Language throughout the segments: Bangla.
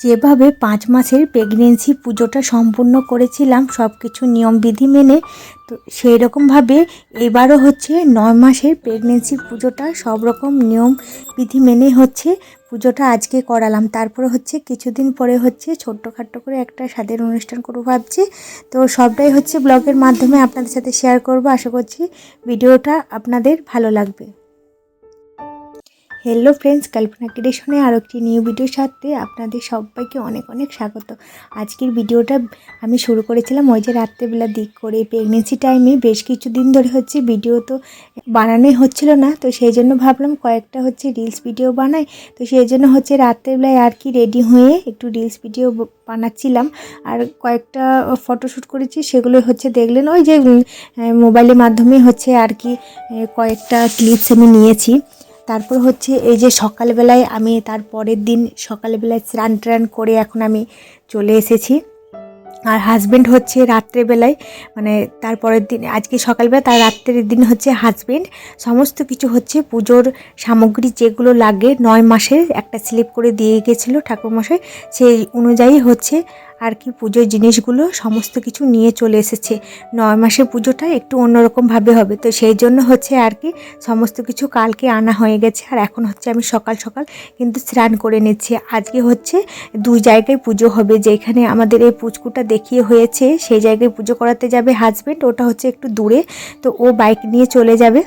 যেভাবে পাঁচ মাসের প্রেগনেন্সি পুজোটা সম্পূর্ণ করেছিলাম সব কিছু নিয়মবিধি মেনে, তো সেই রকমভাবে এবারও হচ্ছে নয় মাসের প্রেগনেন্সি পুজোটা সব রকম নিয়ম বিধি মেনে হচ্ছে পুজোটা আজকে করালাম। তারপরে হচ্ছে কিছুদিন পরে হচ্ছে ছোট্টখাট্টো করে একটা স্বাদের অনুষ্ঠান করব ভাবছি। তো সবটাই হচ্ছে ব্লগের মাধ্যমে আপনাদের সাথে শেয়ার করব। আশা করছি ভিডিওটা আপনাদের ভালো লাগবে। হ্যালো ফ্রেন্ডস কল্পনা ক্রিয়েশনে আরও একটি নিউ ভিডিওর সাথে আপনাদের সবাইকে অনেক অনেক স্বাগত। আজকের ভিডিওটা আমি শুরু করেছিলাম ওই যে রাত্রেবেলা দিক করে প্রেগনেন্সি টাইমে বেশ কিছুদিন ধরে হচ্ছে ভিডিও তো বানানোই হচ্ছিল না, তো সেই জন্য ভাবলাম কয়েকটা হচ্ছে রিলস ভিডিও বানাই, তো সেই জন্য হচ্ছে রাত্রেবেলায় আর কি রেডি হয়ে একটু রিলস ভিডিও বানাচ্ছিলাম। আর কয়েকটা ফটোশ্যুট করেছি, সেগুলো হচ্ছে দেখলেন ওই যে মোবাইলের মাধ্যমে হচ্ছে আর কি কয়েকটা ক্লিপস আমি নিয়েছি। তারপর হচ্ছে এই যে সকালবেলায় আমি তার পরের দিন সকালবেলায় স্নান ট্রান করে এখন আমি চলে এসেছি। আর হাজবেন্ড হচ্ছে রাত্রেবেলায় মানে তারপরের দিন, আজকে সকালবেলা তার রাত্রের দিন হচ্ছে হাজবেন্ড সমস্ত কিছু হচ্ছে পুজোর সামগ্রী যেগুলো লাগে, নয় মাসের একটা স্লিপ করে দিয়ে গেছিল ঠাকুরমশাই, সেই অনুযায়ী হচ্ছে আর কি পুজোর জিনিসগুলো সমস্ত কিছু নিয়ে চলে এসেছে। নয় মাসের পুজোটা একটু অন্যরকমভাবে হবে। তো সেই জন্য হচ্ছে আর কি সমস্ত কিছু কালকে আনা হয়ে গেছে। আর এখন হচ্ছে আমি সকাল সকাল কিন্তু স্নান করে নিচ্ছি। আজকে হচ্ছে দুই জায়গায় পুজো হবে। যেখানে আমাদের এই পুচকুটা দেখিয়ে হয়েছে, সেই জায়গায় পুজো করাতে যাবে হাজবেন্ড ওটা হচ্ছে একটু দূরে। তো ও বাইক নিয়ে চলে যাবে।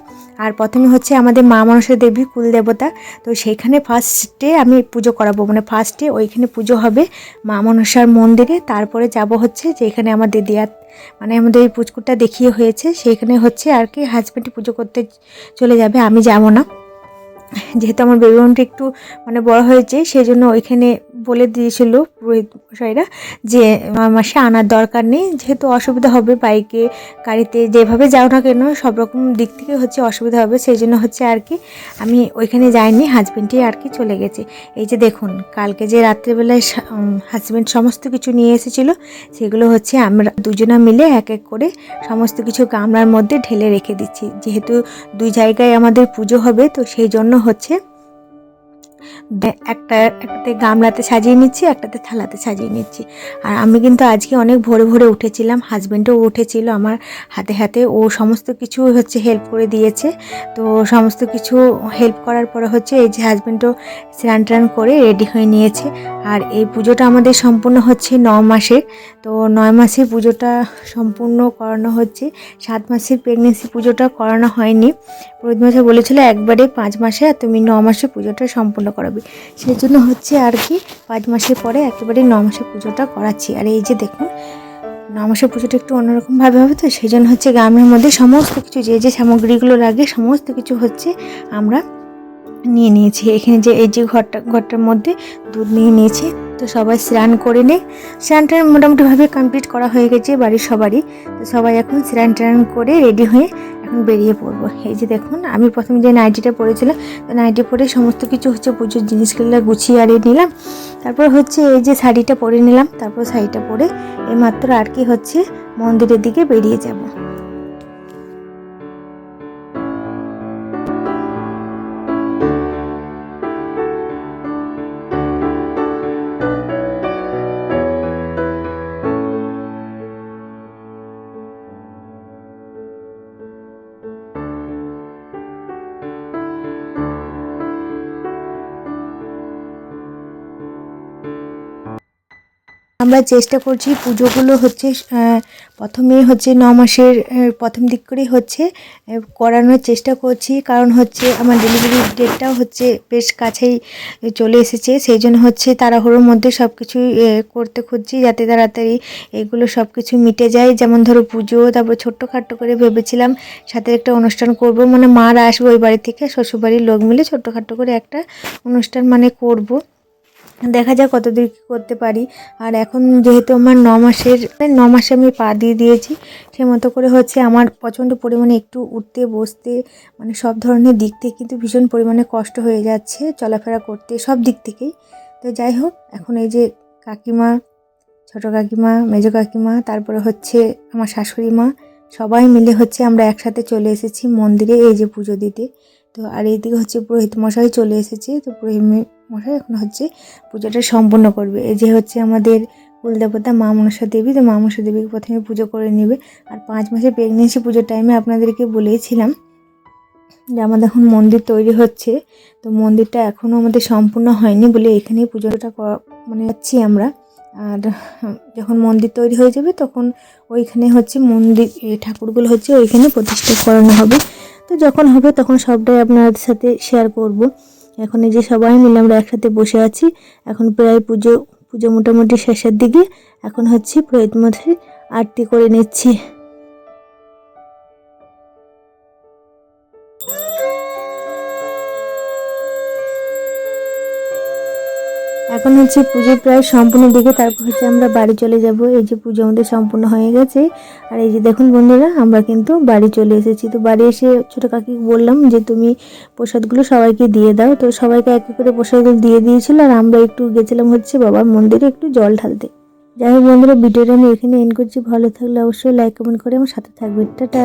আর প্রথমে হচ্ছে আমাদের মা মনসা দেবী কুলদেবতা তো সেইখানে ফার্স্টে আমি পুজো করাবো। মানে ফার্স্টে ওইখানে পুজো হবে মা মনসার মন্দিরে। তারপরে যাব হচ্ছে যেখানে আমার দিদিয়া মানে আমাদের এই পুচকুটটা দেখিয়ে হয়েছে সেইখানে হচ্ছে আর কি হাজব্যান্ডে পুজো করতে চলে যাবে, আমি যাব না। যেহেতু আমার বেবি বোনটা একটু মানে বড় হয়েছে সেই জন্য ওইখানে বলে দিয়েছিল পুরোহিত মশাইরা যে মাসে আনার দরকার নেই, যেহেতু অসুবিধা হবে বাইকে, গাড়িতে, যেভাবে যাও না কেন, সব রকম দিক থেকে হচ্ছে অসুবিধা হবে সেই জন্য হচ্ছে আর কি আমি ওইখানে যাইনি হাজবেন্ডই আর কি চলে গেছে। এই যে দেখুন, কালকে যে রাত্রেবেলায় হাজব্যান্ড সমস্ত কিছু নিয়ে এসেছিল, সেগুলো হচ্ছে আমরা দুজনা মিলে এক এক করে সমস্ত কিছু গামলার মধ্যে ঢেলে রেখে দিচ্ছি। যেহেতু দুই জায়গায় আমাদের পুজো হবে, তো সেই জন্য হচ্ছে আছে একটা, একটাতে গামলাতে সাজিয়ে নিচ্ছি, একটাতে থালাতে সাজিয়ে নিচ্ছি। আর আমি কিন্তু আজকে অনেক ভোরে ভোরে উঠেছিলাম হাজবেন্ডও উঠেছিল আমার হাতে হাতে, ও সমস্ত কিছু হচ্ছে হেল্প করে দিয়েছে। তো সমস্ত কিছু হেল্প করার পরে হচ্ছে এই যে হাজবেন্ডও স্নান টান করে রেডি হয়ে নিয়েছে। আর এই পুজোটা আমাদের সম্পূর্ণ হচ্ছে ন মাসের। তো নয় মাসের পুজোটা সম্পূর্ণ করানো হচ্ছে। সাত মাসের প্রেগনেন্সি পুজোটা করানো হয়নি। মশাই বলেছিল একবারে পাঁচ মাসে, আর তুমি ন মাসে পুজোটা সম্পূর্ণ করাবে। সেই জন্য হচ্ছে আর কি পাঁচ মাসের পরে একেবারে ন মাসে পুজোটা করাচ্ছি। আর এই যে দেখুন, ন মাসের পুজোটা একটু অন্যরকমভাবে হবে তো সেই জন্য হচ্ছে গ্রামের মধ্যে সমস্ত কিছু যে যে সামগ্রীগুলো লাগে, সমস্ত কিছু হচ্ছে আমরা নিয়ে নিয়েছি। এখানে যে, এই যে ঘরটা, ঘরটার মধ্যে দুধ নিয়ে নিয়েছি। তো সবাই স্নান করে নে। স্নান টান মোটামুটিভাবে কমপ্লিট করা হয়ে গেছে বাড়ির সবারই। তো সবাই এখন স্নান টান করে রেডি হয়ে এখন বেরিয়ে পড়ব। এই যে দেখুন, আমি প্রথমে যে নাইটিটা পরেছিলাম, তো নাইটি পরে সমস্ত কিছু হচ্ছে পুজোর জিনিসগুলো গুছিয়ে আরে নিলাম। তারপর হচ্ছে এই যে শাড়িটা পরে নিলাম, তারপর শাড়িটা পরে এই মাত্র আর কি হচ্ছে মন্দিরের দিকে বেরিয়ে যাব। আমরা চেষ্টা করছি পুজোগুলো হচ্ছে প্রথমে হচ্ছে ন মাসের প্রথম দিক করেই হচ্ছে করানোর চেষ্টা করছি। কারণ হচ্ছে আমার ডেলিভারি ডেটটাও হচ্ছে বেশ কাছেই চলে এসেছে। সেই জন্য হচ্ছে তাড়াহুড়োর মধ্যে সব আহ, করতে খুঁজছি যাতে তাড়াতাড়ি এগুলো সব কিছু মিটে যায়। যেমন ধরো পুজো তারপর ছোট্টখাট্টো করে ভেবেছিলাম সাথে একটা অনুষ্ঠান করব। মানে মারা আসবে ওই বাড়ি থেকে শ্বশুরবাড়ির লোক মিলে ছোট্টখাট্টো করে একটা অনুষ্ঠান মানে করব। দেখা যাক কতদূর কী করতে পারি। আর এখন যেহেতু আমার ন মাসের মানে ন মাসে আমি পা দিয়ে দিয়েছি, সে মতো করে হচ্ছে আমার প্রচণ্ড পরিমাণে একটু উঠতে, বসতে মানে সব ধরনের দিক থেকে কিন্তু ভীষণ পরিমাণে কষ্ট হয়ে যাচ্ছে চলাফেরা করতে, সব দিক থেকেই। তো যাই হোক, এখন এই যে কাকিমা, ছোটো কাকিমা, মেজো কাকিমা, তারপরে হচ্ছে আমার শাশুড়ি মা, সবাই মিলে হচ্ছে আমরা একসাথে চলে এসেছি মন্দিরে এই যে পুজো দিতে। তো আর এইদিকে হচ্ছে পুরোহিত মশাই চলে এসেছে। তো পুরোহিত মশাই এখন হচ্ছে পুজোটা সম্পূর্ণ করবে। এই যে হচ্ছে আমাদের কুলদেবতা মা মনসা দেবী, তো মা মনসা দেবীকে প্রথমে পুজো করে নেবে। আর পাঁচ মাসের প্রেগনেন্সি পুজোর টাইমে আপনাদেরকে বলেইছিলাম যে আমাদের এখন মন্দির তৈরি হচ্ছে। তো মন্দিরটা এখনও আমাদের সম্পূর্ণ হয়নি বলে এখানেই পুজোটা করা- মানে যাচ্ছি আমরা। আর যখন মন্দির তৈরি হয়ে যাবে তখন ওইখানে হচ্ছে মন্দির ঠাকুরগুলো হচ্ছে ওইখানে প্রতিষ্ঠা করানো হবে। তো যখন হবে তখন সবটাই আপনাদের সাথে শেয়ার করব। এখন এই যে সবাই মিলে আমরা একসাথে বসে আছি, এখন প্রায় পুজো পুজো মোটামুটি শেষের দিকে। এখন হচ্ছে পুরোহিত আরতি করে নিচ্ছি। এখন হচ্ছে পুজো প্রায় সম্পূর্ণ দিকে, তারপর হচ্ছে আমরা বাড়ি চলে যাব। এই যে পুজো আমাদের সম্পূর্ণ হয়ে গেছে। আর এই যে দেখুন বন্ধুরা, আমরা কিন্তু বাড়ি চলে এসেছি। তো বাড়ি এসে ছোটো কাকি বললাম যে, তুমি প্রসাদগুলো সবাইকে দিয়ে দাও। তো সবাইকে এক এক করে প্রসাদগুলো দিয়ে দিয়েছিল। আর আমরা একটু গেছিলাম হচ্ছে বাবার মন্দিরে একটু জল ঢালতে। যাই হোক বন্ধুরা, ভিডিওটা আমি এখানে এন্ড করছি। ভালো থাকলে অবশ্যই লাইক কমেন্ট করে আমার সাথে থাকবে। টাটা।